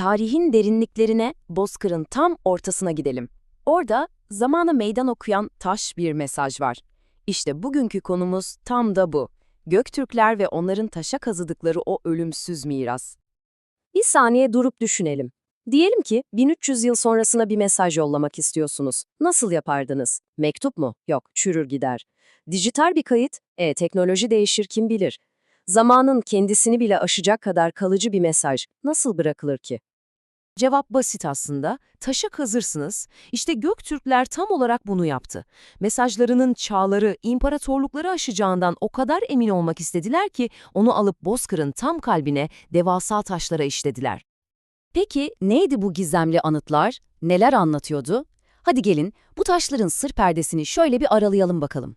Tarihin derinliklerine, Bozkır'ın tam ortasına gidelim. Orada zamana meydan okuyan taş bir mesaj var. İşte bugünkü konumuz tam da bu. Göktürkler ve onların taşa kazıdıkları o ölümsüz miras. Bir saniye durup düşünelim. Diyelim ki 1300 yıl sonrasına bir mesaj yollamak istiyorsunuz. Nasıl yapardınız? Mektup mu? Yok, çürür gider. Dijital bir kayıt? E, teknoloji değişir kim bilir. Zamanın kendisini bile aşacak kadar kalıcı bir mesaj nasıl bırakılır ki? Cevap basit aslında. Taşa kazırsınız. İşte Göktürkler tam olarak bunu yaptı. Mesajlarının çağları, imparatorlukları aşacağından o kadar emin olmak istediler ki onu alıp Bozkır'ın tam kalbine devasa taşlara işlediler. Peki neydi bu gizemli anıtlar? Neler anlatıyordu? Hadi gelin bu taşların sır perdesini şöyle bir aralayalım bakalım.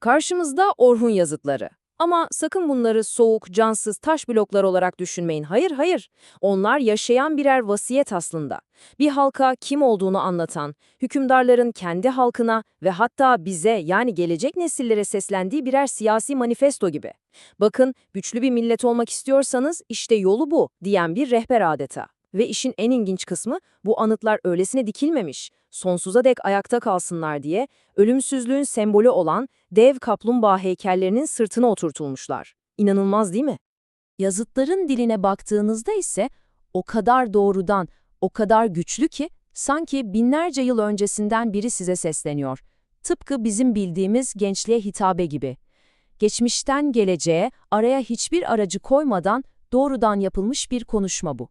Karşımızda Orhun yazıtları. Ama sakın bunları soğuk, cansız taş bloklar olarak düşünmeyin. Hayır, hayır. Onlar yaşayan birer vasiyet aslında. Bir halka kim olduğunu anlatan, hükümdarların kendi halkına ve hatta bize yani gelecek nesillere seslendiği birer siyasi manifesto gibi. Bakın, güçlü bir millet olmak istiyorsanız işte yolu bu diyen bir rehber adeta. Ve işin en ilginç kısmı bu anıtlar öylesine dikilmemiş, sonsuza dek ayakta kalsınlar diye ölümsüzlüğün sembolü olan dev kaplumbağa heykellerinin sırtına oturtulmuşlar. İnanılmaz değil mi? Yazıtların diline baktığınızda ise o kadar doğrudan, o kadar güçlü ki sanki binlerce yıl öncesinden biri size sesleniyor. Tıpkı bizim bildiğimiz gençliğe hitabe gibi. Geçmişten geleceğe araya hiçbir aracı koymadan doğrudan yapılmış bir konuşma bu.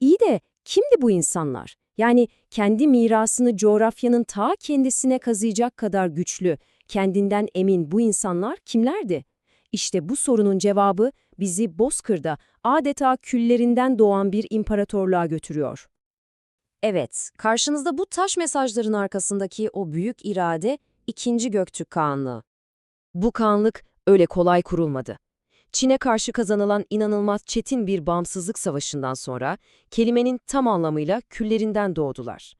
İyi de kimdi bu insanlar? Yani kendi mirasını coğrafyanın ta kendisine kazıyacak kadar güçlü, kendinden emin bu insanlar kimlerdi? İşte bu sorunun cevabı bizi Bozkır'da adeta küllerinden doğan bir imparatorluğa götürüyor. Evet, karşınızda bu taş mesajların arkasındaki o büyük irade 2. Göktürk Kağanlığı. Bu kağanlık öyle kolay kurulmadı. Çin'e karşı kazanılan inanılmaz çetin bir bağımsızlık savaşından sonra kelimenin tam anlamıyla küllerinden doğdular.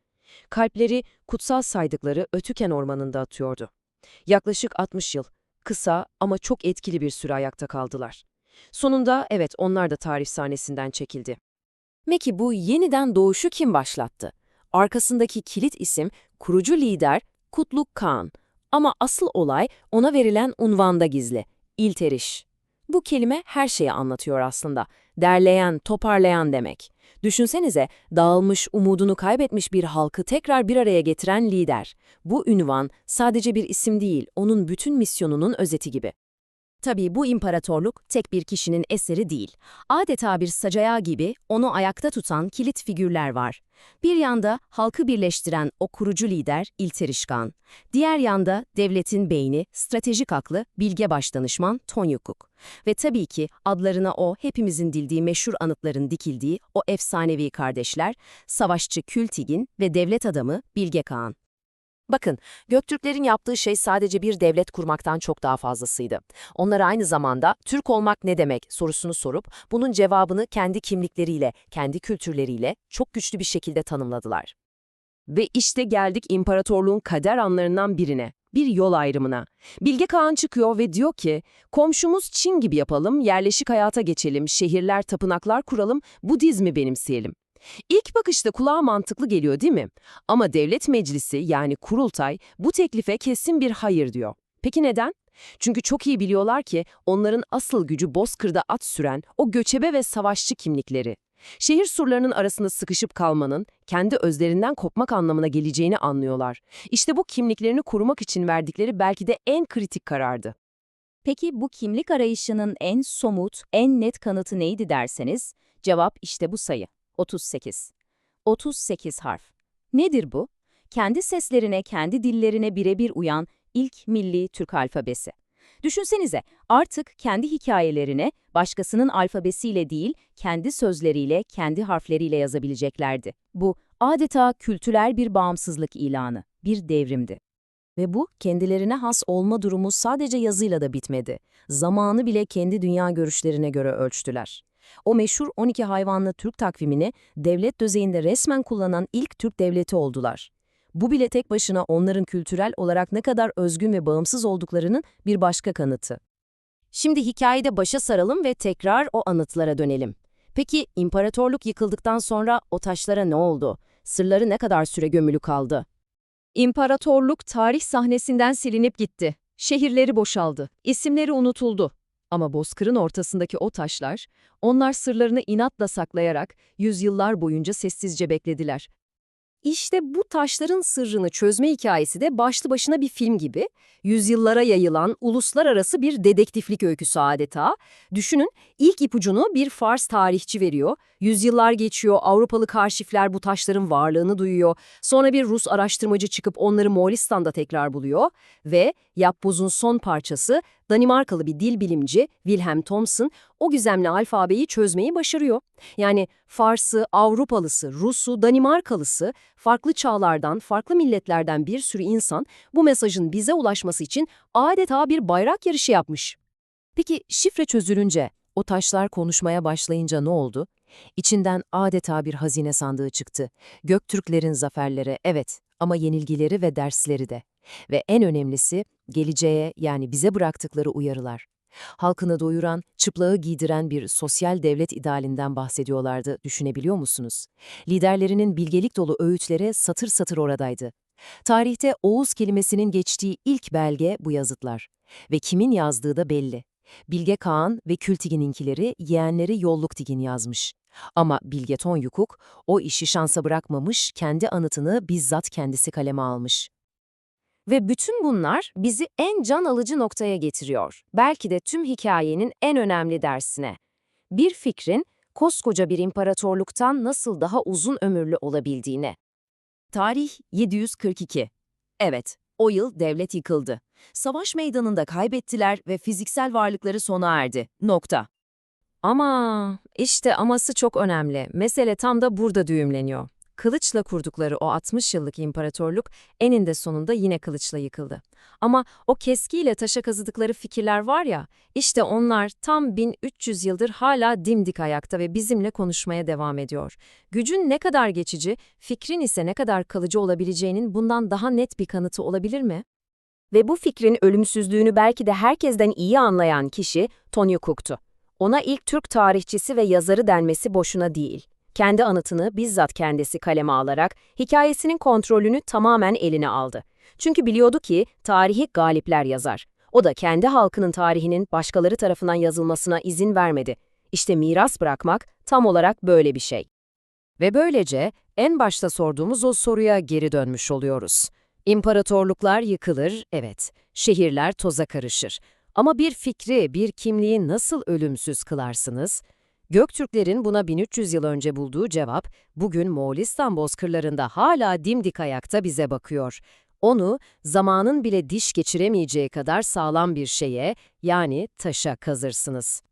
Kalpleri kutsal saydıkları Ötüken Ormanı'nda atıyordu. Yaklaşık 60 yıl, kısa ama çok etkili bir süre ayakta kaldılar. Sonunda evet onlar da tarih sahnesinden çekildi. Peki bu yeniden doğuşu kim başlattı? Arkasındaki kilit isim kurucu lider Kutluk Kağan. Ama asıl olay ona verilen unvanda gizli, İlteriş. Bu kelime her şeyi anlatıyor aslında. Derleyen, toparlayan demek. Düşünsenize, dağılmış, umudunu kaybetmiş bir halkı tekrar bir araya getiren lider. Bu ünvan sadece bir isim değil, onun bütün misyonunun özeti gibi. Tabii bu imparatorluk tek bir kişinin eseri değil. Adeta bir sacayağı gibi onu ayakta tutan kilit figürler var. Bir yanda halkı birleştiren o kurucu lider İlterişkan, diğer yanda devletin beyni, stratejik aklı, bilge başdanışman Tonyukuk. Ve tabii ki adlarına o hepimizin dildiği meşhur anıtların dikildiği o efsanevi kardeşler, savaşçı Kültigin ve devlet adamı Bilge Kağan. Bakın, Göktürklerin yaptığı şey sadece bir devlet kurmaktan çok daha fazlasıydı. Onlar aynı zamanda Türk olmak ne demek sorusunu sorup bunun cevabını kendi kimlikleriyle, kendi kültürleriyle çok güçlü bir şekilde tanımladılar. Ve işte geldik imparatorluğun kader anlarından birine, bir yol ayrımına. Bilge Kağan çıkıyor ve diyor ki, komşumuz Çin gibi yapalım, yerleşik hayata geçelim, şehirler, tapınaklar kuralım, Budizmi benimseyelim. İlk bakışta kulağa mantıklı geliyor değil mi? Ama devlet meclisi yani kurultay bu teklife kesin bir hayır diyor. Peki neden? Çünkü çok iyi biliyorlar ki onların asıl gücü Bozkır'da at süren o göçebe ve savaşçı kimlikleri. Şehir surlarının arasında sıkışıp kalmanın kendi özlerinden kopmak anlamına geleceğini anlıyorlar. İşte bu kimliklerini korumak için verdikleri belki de en kritik karardı. Peki bu kimlik arayışının en somut, en net kanıtı neydi derseniz, cevap işte bu sayı. 38. 38 harf. Nedir bu? Kendi seslerine, kendi dillerine birebir uyan ilk milli Türk alfabesi. Düşünsenize, artık kendi hikayelerine başkasının alfabesiyle değil, kendi sözleriyle, kendi harfleriyle yazabileceklerdi. Bu adeta kültürel bir bağımsızlık ilanı, bir devrimdi. Ve bu kendilerine has olma durumu sadece yazıyla da bitmedi. Zamanı bile kendi dünya görüşlerine göre ölçtüler. O meşhur 12 hayvanlı Türk takvimini devlet düzeyinde resmen kullanan ilk Türk devleti oldular. Bu bile tek başına onların kültürel olarak ne kadar özgün ve bağımsız olduklarının bir başka kanıtı. Şimdi hikayede başa saralım ve tekrar o anıtlara dönelim. Peki imparatorluk yıkıldıktan sonra o taşlara ne oldu? Sırları ne kadar süre gömülü kaldı? İmparatorluk tarih sahnesinden silinip gitti. Şehirleri boşaldı, isimleri unutuldu. Ama bozkırın ortasındaki o taşlar, onlar sırlarını inatla saklayarak yüzyıllar boyunca sessizce beklediler. İşte bu taşların sırrını çözme hikayesi de başlı başına bir film gibi. Yüzyıllara yayılan uluslararası bir dedektiflik öyküsü adeta. Düşünün ilk ipucunu bir Fars tarihçi veriyor. Yüzyıllar geçiyor, Avrupalı karşifler bu taşların varlığını duyuyor. Sonra bir Rus araştırmacı çıkıp onları Moğolistan'da tekrar buluyor. Ve yapbozun son parçası Danimarkalı bir dil bilimci Wilhelm Thomson o gizemli alfabeyi çözmeyi başarıyor. Yani Fars'ı, Avrupalısı, Rus'u, Danimarkalısı, farklı çağlardan, farklı milletlerden bir sürü insan bu mesajın bize ulaşması için adeta bir bayrak yarışı yapmış. Peki şifre çözülünce, o taşlar konuşmaya başlayınca ne oldu? İçinden adeta bir hazine sandığı çıktı. Göktürklerin zaferleri evet ama yenilgileri ve dersleri de. Ve en önemlisi geleceğe yani bize bıraktıkları uyarılar. Halkını doyuran, çıplağı giydiren bir sosyal devlet idealinden bahsediyorlardı, düşünebiliyor musunuz? Liderlerinin bilgelik dolu öğütleri satır satır oradaydı. Tarihte Oğuz kelimesinin geçtiği ilk belge bu yazıtlar. Ve kimin yazdığı da belli. Bilge Kağan ve Kültigin'inkileri yeğenleri Yolluktigin yazmış. Ama Bilge Tonyukuk o işi şansa bırakmamış, kendi anıtını bizzat kendisi kaleme almış. Ve bütün bunlar bizi en can alıcı noktaya getiriyor. Belki de tüm hikayenin en önemli dersine. Bir fikrin koskoca bir imparatorluktan nasıl daha uzun ömürlü olabildiğine. Tarih 742. Evet, o yıl devlet yıkıldı. Savaş meydanında kaybettiler ve fiziksel varlıkları sona erdi. Nokta. Ama işte aması çok önemli. Mesele tam da burada düğümleniyor. Kılıçla kurdukları o 60 yıllık imparatorluk eninde sonunda yine kılıçla yıkıldı. Ama o keskiyle taşa kazıdıkları fikirler var ya, işte onlar tam 1300 yıldır hala dimdik ayakta ve bizimle konuşmaya devam ediyor. Gücün ne kadar geçici, fikrin ise ne kadar kalıcı olabileceğinin bundan daha net bir kanıtı olabilir mi? Ve bu fikrin ölümsüzlüğünü belki de herkesten iyi anlayan kişi Tony Cook'tu. Ona ilk Türk tarihçisi ve yazarı denmesi boşuna değil. Kendi anıtını bizzat kendisi kaleme alarak hikayesinin kontrolünü tamamen eline aldı. Çünkü biliyordu ki tarihi galipler yazar. O da kendi halkının tarihinin başkaları tarafından yazılmasına izin vermedi. İşte miras bırakmak tam olarak böyle bir şey. Ve böylece en başta sorduğumuz o soruya geri dönmüş oluyoruz. İmparatorluklar yıkılır, evet. Şehirler toza karışır. Ama bir fikri, bir kimliği nasıl ölümsüz kılarsınız? Göktürklerin buna 1300 yıl önce bulduğu cevap, bugün Moğolistan bozkırlarında hala dimdik ayakta bize bakıyor. Onu, zamanın bile diş geçiremeyeceği kadar sağlam bir şeye, yani taşa kazırsınız.